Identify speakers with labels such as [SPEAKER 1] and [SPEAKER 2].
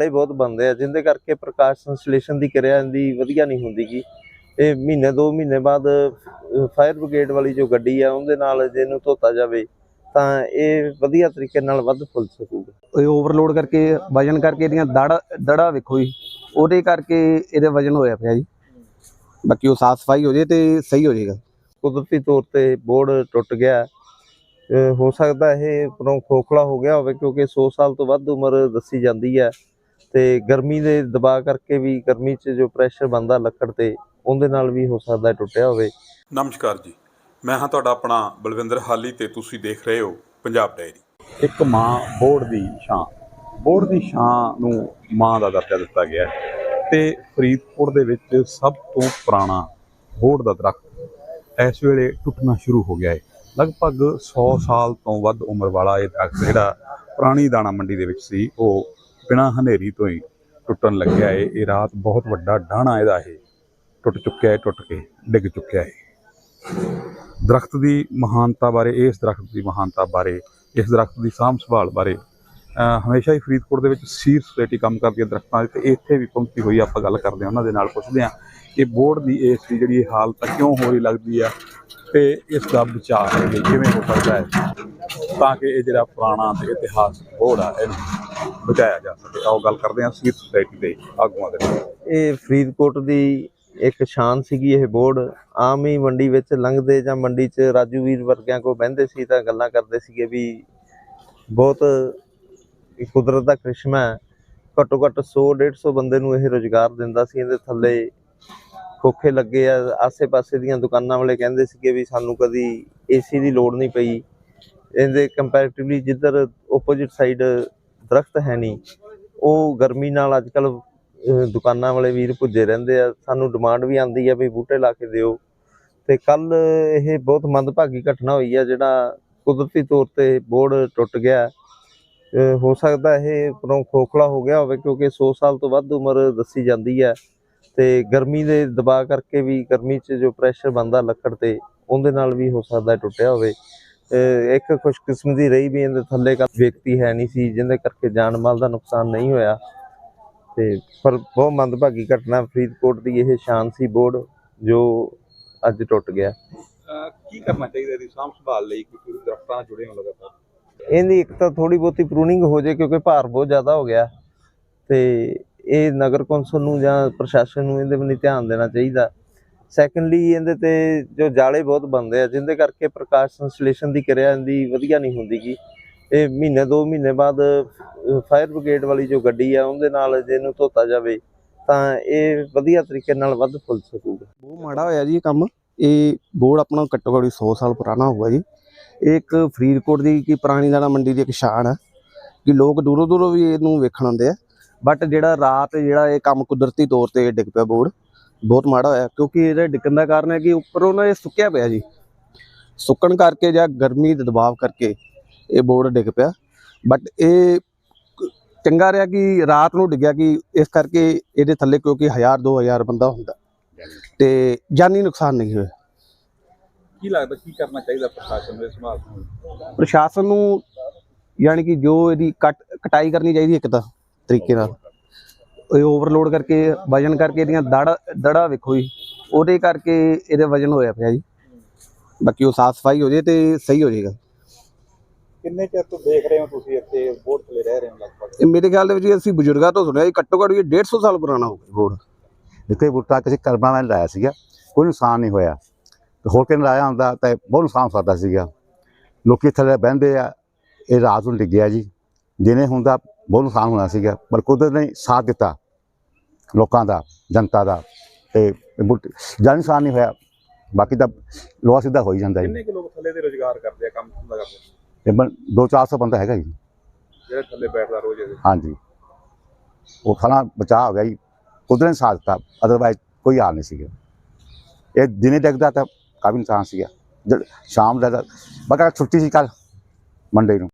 [SPEAKER 1] ਇਹ ਬਹੁਤ ਬੰਦੇ ਆ ਜਿੰਦੇ ਕਰਕੇ ਪ੍ਰਕਾਸ਼ ਸੰਸਲੇਸ਼ਨ ਦੀ ਕਿਰਿਆ ਦੀ ਵਧੀਆ ਨਹੀਂ ਹੁੰਦੀਗੀ। ਇਹ ਮਹੀਨੇ ਦੋ ਮਹੀਨੇ ਬਾਅਦ ਫਾਇਰ ਬ੍ਰਿਗੇਡ ਵਾਲੀ ਜੋ ਗੱਡੀ ਆ ਉਹਦੇ ਨਾਲ ਜੇ ਇਹਨੂੰ ਧੋਤਾ ਜਾਵੇ ਤਾਂ ਇਹ ਵਧੀਆ ਤਰੀਕੇ ਨਾਲ ਵੱਧ ਫੁੱਲ ਸਕੂਗਾ।
[SPEAKER 2] ਇਹ ਓਵਰਲੋਡ ਕਰਕੇ ਵਜਨ ਕਰਕੇ ਇਹਦੀਆਂ ਦੜ ਦੜਾ ਵੇਖੋ ਜੀ ਉਹਦੇ ਕਰਕੇ ਇਹਦੇ ਵਜਨ ਹੋਇਆ ਪਿਆ ਜੀ। ਬਾਕੀ ਉਹ ਸਾਫ਼ ਸਫ਼ਾਈ ਹੋ ਜੇ ਤੇ ਸਹੀ ਹੋ ਜਾਏਗਾ
[SPEAKER 1] ਕੁਦਰਤੀ ਤੌਰ ਤੇ ਬੋਰਡ ਟੁੱਟ ਗਿਆ। ਹੋ ਸਕਦਾ ਇਹ ਉੱਪਰੋਂ ਖੋਖਲਾ ਹੋ ਗਿਆ ਹੋਵੇ ਕਿਉਂਕਿ 100 ਸਾਲ ਤੋਂ ਵੱਧ ਉਮਰ ਦੱਸੀ ਜਾਂਦੀ ਹੈ। ਤੇ ਗਰਮੀ ਦੇ ਦਬਾਅ ਕਰਕੇ ਵੀ ਗਰਮੀ 'ਚ ਜੋ ਪ੍ਰੈਸ਼ਰ ਬੰਦਾ ਲੱਕੜ ਤੇ ਉਹਦੇ ਨਾਲ ਵੀ ਹੋ ਸਕਦਾ ਟੁੱਟਿਆ ਹੋਵੇ।
[SPEAKER 3] ਨਮਸਕਾਰ ਜੀ। ਮੈਂ ਹਾਂ ਤੁਹਾਡਾ ਆਪਣਾ ਬਲਵਿੰਦਰ ਹਾਲੀ ਤੇ ਤੁਸੀਂ ਦੇਖ ਰਹੇ ਹੋ ਪੰਜਾਬ ਡਾਇਰੀ
[SPEAKER 4] ਇੱਕ ਮਾਂ ਬੋੜ ਦੀ ਛਾਂ। ਬੋੜ ਦੀ ਛਾਂ ਨੂੰ ਮਾਂ ਦਾ ਦਰਜਾ ਦਿੱਤਾ ਗਿਆ ਹੈ ਤੇ ਫਰੀਦਕੋਟ ਦੇ ਵਿੱਚ ਸਭ ਤੋਂ ਪੁਰਾਣਾ ਬੋੜ ਦਾ ਦਰਖਤ ਇਸ ਵੇਲੇ ਟੁੱਟਣਾ ਸ਼ੁਰੂ ਹੋ ਗਿਆ ਹੈ। ਲਗਭਗ 100 ਸਾਲ ਤੋਂ ਵੱਧ ਉਮਰ ਵਾਲਾ ਇਹ ਦਰਖਤ ਜਿਹੜਾ ਪੁਰਾਣੀ ਦਾਣਾ ਮੰਡੀ ਦੇ ਵਿੱਚ ਸੀ ਉਹ ਬਿਨਾਂ ਹਨੇਰੀ ਤੋਂ ਹੀ ਟੁੱਟਣ ਲੱਗਿਆ ਹੈ ਇਹ ਰਾਤ ਬਹੁਤ ਵੱਡਾ ਡਾਣਾ ਇਹਦਾ ਇਹ ਟੁੱਟ ਚੁੱਕਿਆ ਹੈ ਟੁੱਟ ਕੇ ਡਿੱਗ ਚੁੱਕਿਆ ਹੈ ਦਰਖਤ ਦੀ ਮਹਾਨਤਾ ਬਾਰੇ, ਇਸ ਦਰਖਤ ਦੀ ਮਹਾਨਤਾ ਬਾਰੇ, ਇਸ ਦਰਖਤ ਦੀ ਸਾਂਭ ਸੰਭਾਲ ਬਾਰੇ ਹਮੇਸ਼ਾ ਹੀ ਫਰੀਦਕੋਟ ਦੇ ਵਿੱਚ ਸੀਰ ਸੁਸਾਇਟੀ ਕੰਮ ਕਰਦੀ ਹੈ ਦਰਖਤਾਂ ਦੀ ਤੇ ਇੱਥੇ ਵੀ ਪਹੁੰਚੀ ਹੋਈ ਆਪਾਂ ਗੱਲ ਕਰਦੇ ਹਾਂ, ਉਹਨਾਂ ਦੇ ਨਾਲ ਪੁੱਛਦੇ ਹਾਂ ਕਿ ਬੋਰਡ ਦੀ ਇਸ ਦੀ ਜਿਹੜੀ ਇਹ ਹਾਲਤ ਆ, ਕਿਉਂ ਹੋ ਰਹੀ ਲੱਗਦੀ ਆ ਤੇ ਇਸ ਦਾ ਵਿਚਾਰ ਹੈ ਕਿਵੇਂ ਹੋ ਸਕਦਾ ਹੈ ਤਾਂ ਕਿ ਇਹ ਜਿਹੜਾ ਪੁਰਾਣਾ ਤੇ ਇਤਿਹਾਸਕ ਬੋਰਡ ਆ, ਇਹਨੂੰ ਬਚਾਇਆ ਜਾ ਸਕੇ। ਆਓ ਗੱਲ ਕਰਦੇ ਹਾਂ ਸੀਰ ਸੁਸਾਇਟੀ ਦੇ ਆਗੂਆਂ ਦੇ ਨਾਲ।
[SPEAKER 1] ਇਹ ਫਰੀਦਕੋਟ ਦੀ ਇੱਕ ਸ਼ਾਨ ਸੀਗੀ ਇਹ ਬੋਰਡ। ਆਮ ਹੀ ਮੰਡੀ ਵਿੱਚ ਲੰਘਦੇ ਜਾਂ ਮੰਡੀ 'ਚ ਰਾਜੂ ਵੀਰ ਵਰਗਿਆਂ ਕੋ ਬਹਿੰਦੇ ਸੀ ਤਾਂ ਗੱਲਾਂ ਕਰਦੇ ਸੀਗੇ ਵੀ ਬਹੁਤ ਕੁਦਰਤ ਦਾ ਕ੍ਰਿਸ਼ਮਾ ਹੈ। ਘੱਟੋ ਘੱਟ 100 150 ਬੰਦੇ ਨੂੰ ਇਹ ਰੋਜ਼ਗਾਰ ਦਿੰਦਾ ਸੀ। ਇਹਦੇ ਥੱਲੇ ਖੋਖੇ ਲੱਗੇ ਆ। ਆਸੇ-ਪਾਸੇ ਦੀਆਂ ਦੁਕਾਨਾਂ ਵਾਲੇ ਕਹਿੰਦੇ ਸੀਗੇ ਵੀ ਸਾਨੂੰ ਕਦੀ ਏਸੀ ਦੀ ਲੋੜ ਨਹੀਂ ਪਈ। ਇਹਦੇ ਕੰਪੈਰੀਟਿਵਲੀ ਜਿੱਧਰ ਆਪੋਜ਼ਿਟ ਸਾਈਡ ਦਰਖਤ ਹੈ ਨਹੀਂ। ਉਹ ਗਰਮੀ ਨਾਲ ਅੱਜਕੱਲ ਦੁਕਾਨਾਂ ਵਾਲੇ ਵੀਰ ਭੁੱਜੇ ਰਹਿੰਦੇ ਆ। ਸਾਨੂੰ ਡਿਮਾਂਡ ਵੀ ਆਉਂਦੀ ਆ ਵੀ ਬੂਟੇ ਲਾ ਕੇ ਦਿਓ। ਤੇ ਕੱਲ ਇਹ ਬਹੁਤ ਮੰਦਭਾਗੀ ਘਟਨਾ ਹੋਈ ਆ, ਜਿਹੜਾ ਕੁਦਰਤੀ ਤੌਰ ਤੇ ਬੋਰਡ ਟੁੱਟ ਗਿਆ। ਹੋ ਸਕਦਾ ਇਹ ਉੱਪਰੋਂ ਖੋਖਲਾ ਹੋ ਗਿਆ ਹੋਵੇ, ਕਿਉਂਕਿ 100 ਸਾਲ ਤੋਂ ਵੱਧ ਉਮਰ ਦੱਸੀ ਜਾਂਦੀ ਹੈ ਤੇ ਗਰਮੀ ਦੇ ਦਬਾਅ ਕਰਕੇ ਵੀ ਗਰਮੀ 'ਚ ਜੋ ਪ੍ਰੈਸ਼ਰ ਬੰਦਾ ਲੱਕੜ ਤੇ, ਉਹਦੇ ਨਾਲ ਵੀ ਹੋ ਸਕਦਾ ਟੁੱਟਿਆ ਹੋਵੇ। ਇੱਕ ਖੁਸ਼ਕਿਸਮਤੀ ਰਹੀ ਵੀ ਇਹਦੇ ਥੱਲੇ ਕਾ ਵਿਅਕਤੀ ਹੈ ਨਹੀਂ ਸੀ ਜਿਹਦੇ ਕਰਕੇ ਜਾਨ ਮਾਲ ਦਾ ਨੁਕਸਾਨ ਨਹੀਂ ਹੋਇਆ। ਤੇ ਪਰ ਬਹੁਤ ਮੰਦਭਾਗੀ ਘਟਨਾ ਫਰੀਦਕੋਟ ਦੀ ਇਹ ਸ਼ਾਨ ਸੀ ਬੋਰਡ ਜੋ ਅੱਜ ਟੁੱਟ ਗਿਆ।
[SPEAKER 4] ਕੀ ਕਰਨਾ ਚਾਹੀਦਾ ਇਹਦੀ ਸਾਂਭ ਸੰਭਾਲ ਲਈ? ਕਿਉਂਕਿ ਦਰਖਤਾਂ ਨਾਲ ਜੁੜੇ ਹੋ ਲਗਾਤਾਰ?
[SPEAKER 1] ਇਹਦੀ ਇੱਕ ਤਾਂ ਥੋੜੀ ਬਹੁਤੀ ਪ੍ਰੂਨਿੰਗ ਹੋ ਜੇ ਕਿਉਂਕਿ ਭਾਰ ਬਹੁਤ ਜ਼ਿਆਦਾ ਹੋ ਗਿਆ। ਤੇ ਇਹ ਨਗਰ ਕੌਂਸਲ ਨੂੰ ਜਾਂ ਪ੍ਰਸ਼ਾਸਨ ਨੂੰ ਇਹਦੇ ਵੱਲ ਧਿਆਨ ਦੇਣਾ ਚਾਹੀਦਾ। ਸੈਕੰਡਲੀ ਇਹਦੇ ਤੇ ਜੋ ਜਾਲੇ ਬਹੁਤ ਬੰਦੇ ਆ ਜਿੰਦੇ ਕਰਕੇ ਪ੍ਰਕਾਸ਼ ਸੰਸਲੇਸ਼ਣ ਦੀ ਕਿਰਿਆ ਇਹਦੀ ਵਧੀਆ ਨਹੀਂ ਹੁੰਦੀ ਜੀ ਇਹ ਮਹੀਨੇ, ਦੋ ਮਹੀਨੇ ਬਾਅਦ ਫਾਇਰ ਬ੍ਰਿਗੇਡ ਵਾਲੀ ਜੋ ਗੱਡੀ ਆ, ਉਹਦੇ ਨਾਲ ਜੇ ਇਹਨੂੰ ਧੋਤਾ ਜਾਵੇ, ਤਾਂ ਇਹ ਵਧੀਆ ਤਰੀਕੇ ਨਾਲ ਵੱਧ ਫੁੱਲ ਸਕੂਗਾ।
[SPEAKER 2] ਬਹੁਤ ਮਾੜਾ ਹੋਇਆ ਜੀ ਇਹ ਕੰਮ। ਇਹ ਬੋਰਡ ਆਪਣਾ ਘੱਟੋ ਘੱਟ 100 ਸਾਲ ਪੁਰਾਣਾ ਹੋਊਗਾ ਜੀ। ਇਹ ਇੱਕ ਫਰੀਦਕੋਟ ਦੀ ਕੀ ਪੁਰਾਣੀ ਦਾਣਾ ਮੰਡੀ ਦੀ ਇੱਕ ਸ਼ਾਨ ਹੈ ਕਿ ਲੋਕ ਦੂਰੋਂ ਦੂਰੋਂ ਵੀ ਇਹਨੂੰ ਵੇਖਣ ਆਉਂਦੇ ਆ। ਬਟ ਜਿਹੜਾ ਰਾਤ ਜਿਹੜਾ ਇਹ ਕੰਮ ਕੁਦਰਤੀ ਤੌਰ ਤੇ ਡਿੱਗ ਪਿਆ ਬੋਰਡ ਬਹੁਤ ਮਾੜਾ ਹੋਇਆ ਕਿਉਂਕਿ ਇਹਦੇ ਡਿੱਗਣ ਦਾ ਕਾਰਨ ਹੈ ਕਿ ਉੱਪਰੋਂ ਨਾ ਇਹ ਸੁੱਕਿਆ ਪਿਆ ਜੀ। ਸੁੱਕਣ ਕਰਕੇ ਜਾਂ ਗਰਮੀ ਦੇ ਦਬਾਅ ਕਰਕੇ ਇਹ ਬੋਰਡ ਡਿੱਗ ਪਿਆ। ਬਟ ਇਹ ਚੰਗਾ ਰਿਹਾ ਕਿ ਰਾਤ ਨੂੰ ਡਿੱਗਿਆ ਕਿ ਇਸ ਕਰਕੇ ਇਹਦੇ ਥੱਲੇ ਕਿਉਂਕਿ 1000 2000 ਬੰਦਾ ਹੁੰਦਾ। ਤੇ ਜਾਨੀ ਨੁਕਸਾਨ ਨਹੀਂ ਹੋਇਆ।
[SPEAKER 4] ਕੀ ਲੱਗਦਾ ਕੀ ਕਰਨਾ ਚਾਹੀਦਾ ਪ੍ਰਸ਼ਾਸਨ ਨੂੰ ਇਸ ਸੰਭਾਲ ਨੂੰ?
[SPEAKER 2] ਪ੍ਰਸ਼ਾਸਨ ਨੂੰ ਯਾਨੀ ਕਿ ਜੋ ਇਹਦੀ ਕੱਟ ਕਟਾਈ ਕਰਨੀ ਚਾਹੀਦੀ ਇੱਕ ਤਾਂ ਤਰੀਕੇ ਨਾਲ। ਓਵਰਲੋਡ ਕਰਕੇ ਵਜਨ ਕਰਕੇ ਇਹਦੀਆਂ ਦੜ ਦੜਾ ਵੇਖੋ ਜੀ ਉਹਦੇ ਕਰਕੇ ਇਹਦੇ ਵਜਨ ਹੋਇਆ ਪਿਆ ਜੀ। ਬਾਕੀ ਉਹ ਸਾਫ਼ ਸਫ਼ਾਈ ਹੋ ਜੇ ਤੇ ਸਹੀ ਹੋ ਜਾਏਗਾ
[SPEAKER 4] ਕਿੰਨੇ ਚਿਰ ਤੋਂ ਦੇਖ ਰਹੇ ਹੋ ਤੁਸੀਂ ਇੱਥੇ ਬੋਰਡ ਥੱਲੇ ਰਹਿ ਰਹੇ ਹੋ ਲਗਭਗ?
[SPEAKER 2] ਇਹ ਮੇਰੇ ਖਿਆਲ ਦੇ ਵਿੱਚ ਅਸੀਂ ਬਜ਼ੁਰਗਾਂ ਤੋਂ ਸੁਣਿਆ ਜੀ ਘੱਟੋ ਘੱਟ ਵੀ 150 ਸਾਲ ਪੁਰਾਣਾ ਹੋ ਗਿਆ ਬੋਰਡ।
[SPEAKER 5] ਜਿੱਥੇ ਬੂਟਾ ਕਿਸੇ ਕਰਮਾਂ ਨਾਲ ਲਾਇਆ ਸੀਗਾ ਕੋਈ ਨੁਕਸਾਨ ਨਹੀਂ ਹੋਇਆ। ਤੇ ਹੋਰ ਕਿਨ ਲਾਇਆ ਹੁੰਦਾ ਤਾਂ ਬਹੁਤ ਨੁਕਸਾਨ ਹੋ ਸਕਦਾ ਸੀਗਾ। ਲੋਕੀ ਥੱਲੇ ਬਹਿੰਦੇ ਆ ਇਹ ਰਾਤ ਨੂੰ ਡਿੱਗਿਆ ਜੀ। ਜਿਹਨੇ ਹੁੰਦਾ ਬਹੁਤ ਨੁਕਸਾਨ ਹੋਣਾ ਸੀਗਾ ਪਰ ਕੁਦਰਤ ਨੇ ਸਾਥ ਦਿੱਤਾ। ਲੋਕਾਂ ਦਾ ਜਨਤਾ ਦਾ ਤੇ ਇਹ ਬੂਟੇ ਜਾਨ ਨੁਕਸਾਨ ਨਹੀਂ ਹੋਇਆ। ਬਾਕੀ ਤਾਂ ਲੋਹਾ ਸਿੱਧਾ ਹੋ ਹੀ ਜਾਂਦਾ ਜੀ।
[SPEAKER 4] ਕਿੰਨੇ ਕੁ ਲੋਕ ਥੱਲੇ ਦੇ ਰੋਜ਼ਗਾਰ ਕਰਦੇ ਆ ਕੰਮ ਧੰਦਾ ਕਰਦੇ?
[SPEAKER 5] ਤਕਰੀਬਨ 2-400 ਬੰਦਾ ਹੈਗਾ ਜੀ।
[SPEAKER 4] ਜਿਹੜੇ ਥੱਲੇ ਬੈਠਦਾ ਰੋਜ਼ ਇਹਦੇ।
[SPEAKER 5] ਹਾਂਜੀ। ਉਹ ਖਾਣਾ ਬਚਾਅ ਹੋ ਗਿਆ ਜੀ। ਕੁਦਰਤ ਨੇ ਸਾਥ ਦਿੱਤਾ ਅਦਰਵਾਈਜ਼ ਕੋਈ ਹਾਲ ਨਹੀਂ ਸੀਗਾ। ਇਹ ਦਿਨੇ ਡਿੱਗਦਾ ਤਾਂ ਕਾਫੀ ਨੁਕਸਾਨ ਸੀਗਾ। ਜਦ ਸ਼ਾਮ ਦਾ ਬਕਾ ਛੁੱਟੀ ਸੀ ਕੱਲ ਮੰਡੇ ਨੂੰ।